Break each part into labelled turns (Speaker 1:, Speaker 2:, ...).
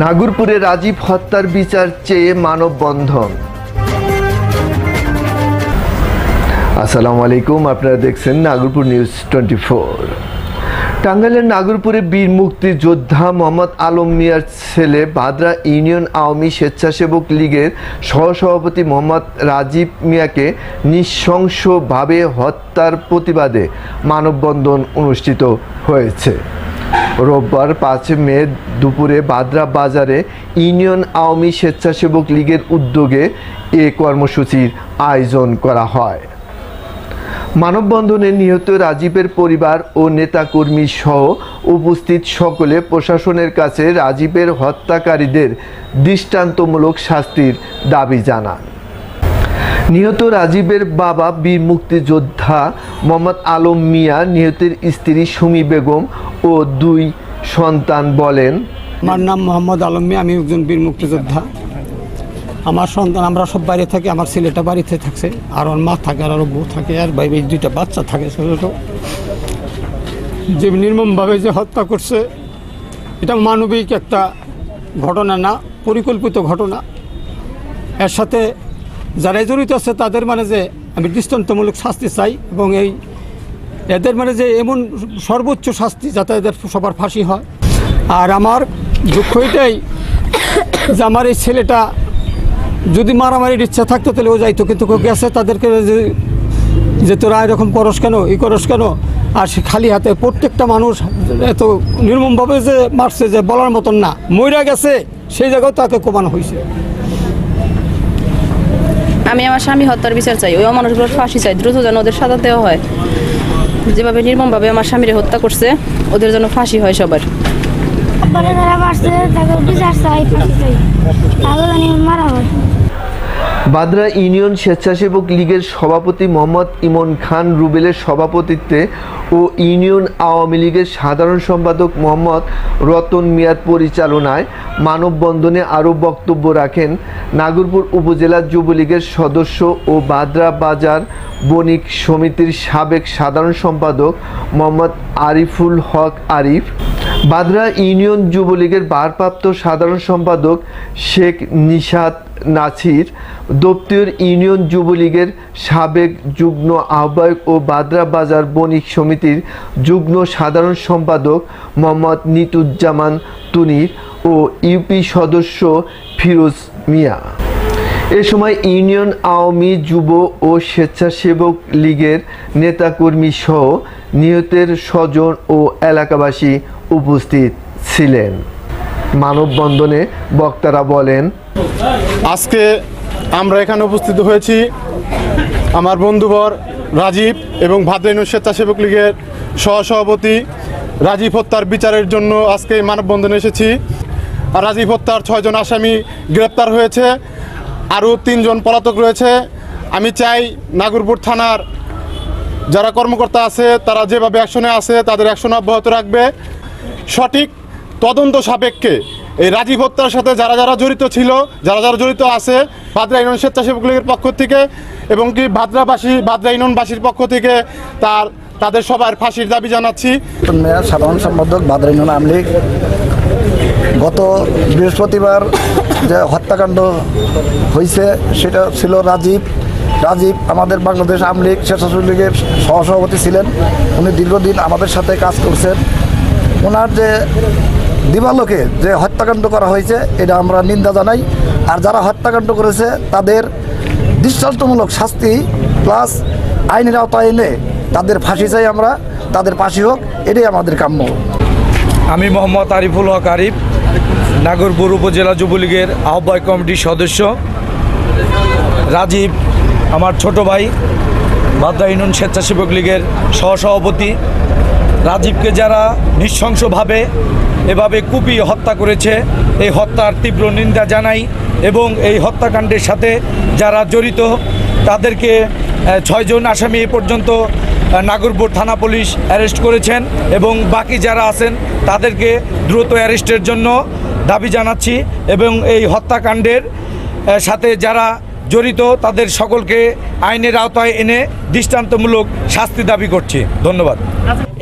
Speaker 1: নাগরপুরে রাজীব হত্যার বিচার চেয়ে মানববন্ধন। আসসালামু আলাইকুম, আপনারা দেখছেন নাগরপুর নিউজ টোয়েন্টি ফোর। টাঙ্গাইলের নাগরপুরে বীর মুক্তি যোদ্ধা মোহাম্মদ আলম মিয়ার ছেলে ভাদরা ইউনিয়ন আওয়ামী স্বেচ্ছাসেবক লীগের সহসভাপতি মোহাম্মদ রাজীব মিয়াকে নৃশংসভাবে হত্যার প্রতিবাদে মানববন্ধন অনুষ্ঠিত হয়েছে। রোববার পাঁচ মে দুপুরে বাদ্রা বাজারে ইউনিয়ন আওয়ামী স্বেচ্ছাসেবক লীগের উদ্যোগে এ কর্মসূচির আয়োজন করা হয়। মানববন্ধনে নিহত রাজীবের পরিবার ও নেতাকর্মী সহ উপস্থিত সকলে প্রশাসনের কাছে রাজীবের হত্যাকারীদের দৃষ্টান্তমূলক শাস্তির দাবি জানান। নিহত রাজীবের বাবা বীর মুক্তিযোদ্ধা মোহাম্মদ আলম মিয়া, নিহতের স্ত্রী সুমি বেগম ও দুই সন্তান বলেন।
Speaker 2: আমার নাম মোহাম্মদ আলম মিয়া, আমি একজন বীর মুক্তিযোদ্ধা। আমার সন্তান, আমরা সব বাইরে থাকি, আমার ছেলেটা বাড়িতে থাকছে, আর ওর মা থাকে, আর ওর বউ থাকে, আর বাইরে দুইটা বাচ্চা থাকে ছোটো। যে নির্মমভাবে যে হত্যা করছে, এটা মানবিক একটা ঘটনা না, পরিকল্পিত ঘটনা। এর সাথে যারাই জড়িত আছে তাদের মানে যে আমি দৃষ্টান্তমূলক শাস্তি চাই এবং এই এদের মানে যে এমন সর্বোচ্চ শাস্তি যাতে এদের সবার ফাঁসি হয়। আর আমার দুঃখ এটাই যে আমার এই ছেলেটা যদি মারামারির ইচ্ছা থাকতো তাহলে ও যাইতো, কিন্তু কেউ গেছে তাদেরকে যে তোরা এরকম করস কেন, ই করস কেন? আর সে খালি হাতে প্রত্যেকটা মানুষ এত নির্মমভাবে যে মারছে যে বলার মতন না। মইরা গেছে, সেই জায়গাও তাকে কমানো হয়েছে
Speaker 3: আমি আমার স্বামী হত্যার বিচার চাই, ওই মানুষগুলোর ফাঁসি চাই, দ্রুত যেন ওদের সাজা দেওয়া হয়। যেভাবে নির্মমভাবে আমার স্বামীরে হত্যা করছে, ওদের জন্য ফাঁসি হয় সবার।
Speaker 4: বিচার চাই মারা হয়।
Speaker 1: বাদরা ইউনিয়ন স্বেচ্ছাসেবক লীগের সভাপতি মোহাম্মদ ইমন খান রুবেলের সভাপতিত্বে ও ইউনিয়ন আওয়ামী লীগের সাধারণ সম্পাদক মোহাম্মদ রতন মিয়ার পরিচালনায় মানববন্ধনে আরও বক্তব্য রাখেন নাগরপুর উপজেলা যুবলীগের সদস্য ও বাদরা বাজার বণিক সমিতির সাবেক সাধারণ সম্পাদক মোহাম্মদ আরিফুল হক আরিফ। বাদরা ইউনিয়ন যুবলীগের ভারপ্রাপ্ত সাধারণ সম্পাদক শেখ নিশাত নাছির দপ্তর ইউনিয়ন যুবলীগের সাবেক যুগ্ম আহ্বায়ক ও বাদরা বাজার বণিক সমিতির যুগ্ম সাধারণ সম্পাদক মোহাম্মদ নিতুজ্জামান তুনির ও ইউপি সদস্য ফিরোজ মিয়া। এ সময় ইউনিয়ন আওয়ামী যুব ও স্বেচ্ছাসেবক লীগের নেতাকর্মী সহ নিহতের স্বজন ও এলাকাবাসী উপস্থিত ছিলেন। মানববন্ধনে বক্তারা বলেন
Speaker 5: আজকে আমরা এখানে উপস্থিত হয়েছি আমার বন্ধুবর রাজীব এবং ভাদ্রাইন স্বেচ্ছাসেবক লীগের সহসভাপতি রাজীব হত্যার বিচারের জন্য আজকে মানববন্ধনে এসেছি। আর রাজীব হত্যার ছয়জন আসামি গ্রেপ্তার হয়েছে, আরও তিনজন পলাতক রয়েছে। আমি চাই নাগরপুর থানার যারা কর্মকর্তা আছে, তারা যেভাবে অ্যাকশনে আছে, তাদের অ্যাকশন অব্যাহত রাখবে। সঠিক তদন্ত সাপেক্ষে এই রাজীব হত্যার সাথে যারা যারা জড়িত ছিল, যারা যারা জড়িত আছে, ভাদ্রা ইউনিয়ন স্বেচ্ছাসেবক লীগের পক্ষ থেকে এবং কি ভাদ্রাবাসী, ভাদ্রা ইউনিয়নবাসীর পক্ষ থেকে তার, তাদের সবার ফাঁসির দাবি জানাচ্ছি।
Speaker 6: সাধারণ সম্পাদক বাদরাইনুল আমলিগ গত বৃহস্পতিবার যে হত্যাকাণ্ড হয়েছে, সেটা ছিল রাজীব। রাজীব আমাদের বাংলাদেশ আমলিগ স্বেচ্ছাসেবক লীগের সহসভাপতি ছিলেন। উনি দীর্ঘদিন আমাদের সাথে কাজ করছেন। ওনার যে দিবালোকে যে হত্যাকাণ্ড করা হয়েছে, এটা আমরা নিন্দা জানাই। আর যারা হত্যাকাণ্ড করেছে, তাদের দৃষ্টান্তমূলক শাস্তি প্লাস আইনের আওতায় এনে তাদের ফাঁসি চাই আমরা, তাদের ফাঁসি হোক, এটাই আমাদের কাম্য।
Speaker 7: আমি মোহাম্মদ আরিফুল হক আরিফ, নাগরপুর উপজেলা যুবলীগের আহ্বায়ক কমিটির সদস্য। রাজীব, আমার ছোট ভাই বাদ্রা স্বেচ্ছাসেবক লীগের সহসভাপতি। রাজীবকে যারা নৃশংসভাবে এভাবে কুপিয়ে হত্যা করেছে, এই হত্যার তীব্র নিন্দা জানাই এবং এই হত্যাকাণ্ডের সাথে যারা জড়িত, তাদেরকে ছয়জন আসামি এ পর্যন্ত নাগরপুর থানা পুলিশ অ্যারেস্ট করেছেন এবং বাকি যারা আছেন, তাদেরকে দ্রুত অ্যারেস্টের জন্য দাবি জানাচ্ছি এবং এই হত্যাকাণ্ডের সাথে যারা জড়িত তাদের সকলকে আইনের আওতায় এনে দৃষ্টান্তমূলক শাস্তি দাবি করছি। ধন্যবাদ।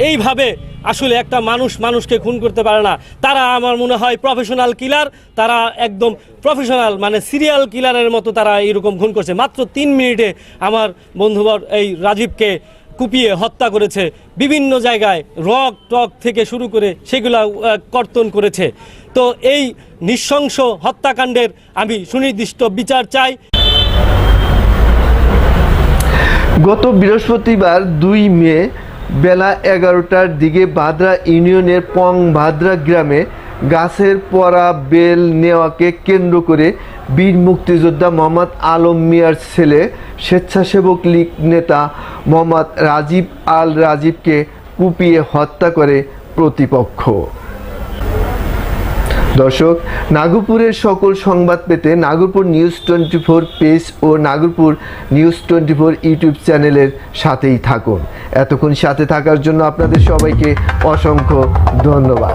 Speaker 8: এইভাবে আসলে একটা মানুষ মানুষকে খুন করতে পারে না। তারা আমার মনে হয় প্রফেশনাল কিলার তারা একদম প্রফেশনাল মানে সিরিয়াল কিলারের মতো তারা এরকম খুন করছে। মাত্র তিন মিনিটে আমার বন্ধুবর এই রাজীবকে কুপিয়ে হত্যা করেছে। বিভিন্ন জায়গায় রক টক থেকে শুরু করে সেগুলা কর্তন করেছে। তো এই নৃশংস হত্যাকাণ্ডের আমি সুনির্দিষ্ট বিচার চাই।
Speaker 1: গত বৃহস্পতিবার দুই মে বেলা এগারোটার দিকে বাদরা ইউনিয়নের পং ভাদ্রা গ্রামে গাছের পরা বেল নেওয়াকে কেন্দ্র করে বীর মুক্তিযোদ্ধা মোহাম্মদ আলম মিয়ার ছেলে স্বেচ্ছাসেবক লীগ নেতা মোহাম্মদ রাজীব আল রাজীবকে কুপিয়ে হত্যা করে প্রতিপক্ষ। দর্শক, নাগপুরের সকল সংবাদ পেতে Nagpur news twenty four page ও Nagpur news twenty four YouTube চ্যানেলের সাথেই থাকুন। এতক্ষণ সাথে থাকার জন্য আপনাদের সবাইকে অসংখ্য ধন্যবাদ।